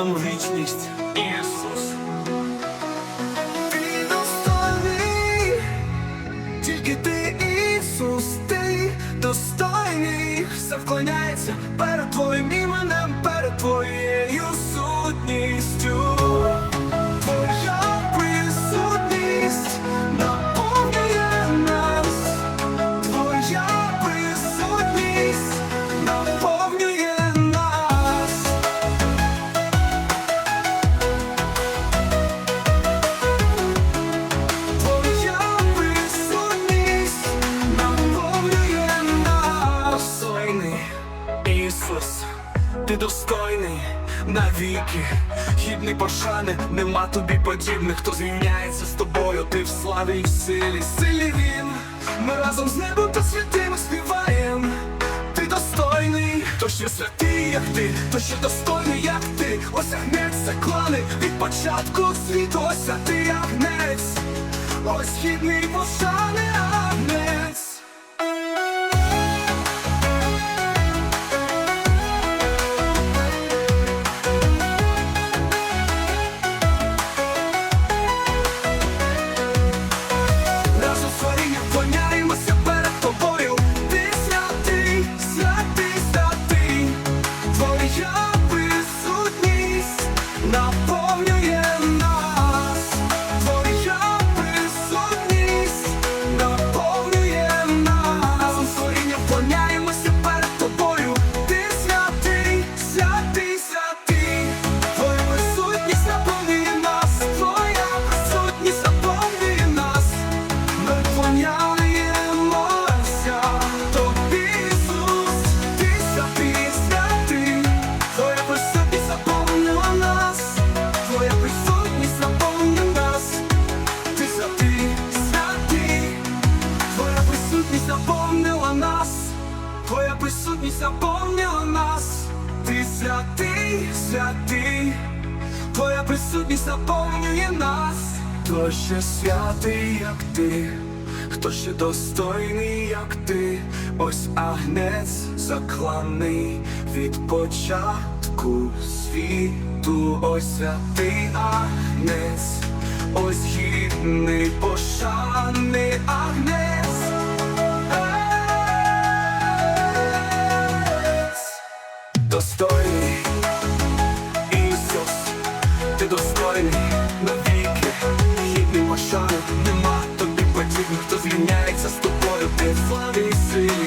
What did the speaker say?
вічність. Ісус. Ти достойний, тільки ти, Ісус, ти достойний, все вклоняється перед твоїм іменем, Ісус, ти достойний навіки, гідний пошани, нема тобі подібних, хто зрівняється з тобою, ти в славі і в силі, силі він. Ми разом з небом та святими співаєм. Ти достойний, То ще святий, як ти, то ще достойний, як ти, осягнеться клани від початку світу, ось ти агнець, ось хідний пошани агнець. Ми вклоняємося тобі, Ісус, ти святий, святий, твоя присутність наповнила нас, твоя присутність наповнила нас, ти святий, святий, твоя присутність наповнила нас, твоя присутність наповнила нас, ти святий, святий, твоя присутність наповнює нас. Хто ще святий, як ти, хто ще достойний, як ти, ось агнець закланий від початку світу, ось святий агнець, ось гідний пошани агнець. Достойний Ісус, ти достойний навіки, гідний пошани. Хто звільняється з тобою, ти славий син